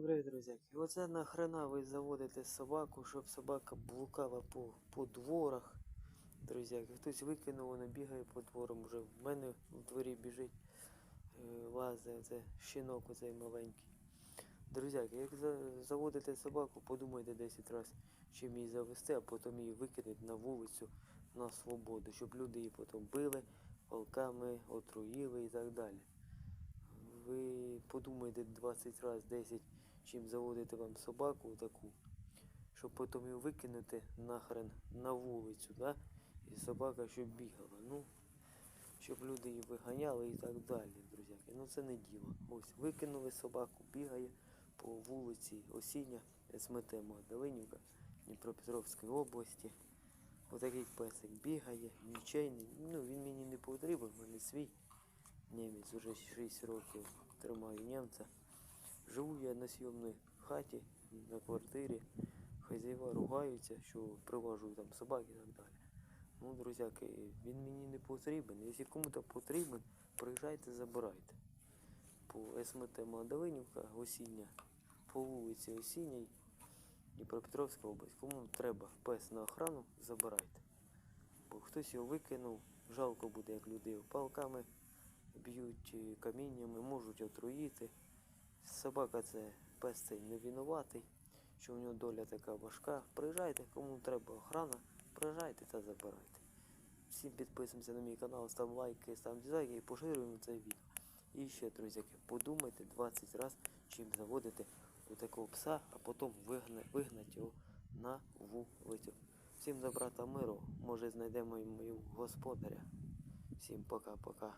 Добре, друзяки. Оце нахрена ви заводите собаку, щоб собака блукала по, по дворах. Друзяки, хтось викинув, вона бігає по дворам, вже в мене в дворі біжить, е, лазить, це щінок оцей маленький. Друзяки, як заводите собаку, подумайте 10 разів, чим її завести, а потім її викинуть на вулицю на свободу, щоб люди її потім били, палками, отруїли і так далі. Ви подумайте 20 разів 10, чим заводити вам собаку таку, щоб потім її викинути нахрен на вулицю, да? і собака щоб бігала. Ну, щоб люди її виганяли і так далі, друзяки. Ну це не діло. Ось викинули собаку, бігає по вулиці Осіння, СМТ Магдалинівка, Дніпропетровської області. Отакий песик бігає, нічейний. Ну він мені не потрібен, в мене свій. Німець уже 6 років тримаю німця. Живу я на сйомній хаті, на квартирі. Хазяєва ругаються, що привожу там собак і так далі. Ну, друзяки, він мені не потрібен. Якщо кому-то потрібен, приїжджайте, забирайте. По СМТ Мадалинівка, осіння, по вулиці Осінній, Дніпропетровська область. Кому треба пес на охрану, забирайте. Бо хтось його викинув, жалко буде, як люди палками б'ють е, каміннями, можуть отруїти. Собака це пес цей не винуватий, що у нього доля така важка. Приїжджайте, кому треба охрана, приїжджайте та забирайте. Всім підписуємося на мій канал, ставимо лайки, ставимо дизлайки і поширюємо це відео. І ще, друзяки, подумайте 20 разів, чим заводити у такого пса, а потім вигна, вигнати його на вулицю. Всім добра та миру, може знайдемо і мою господаря. Всім пока-пока.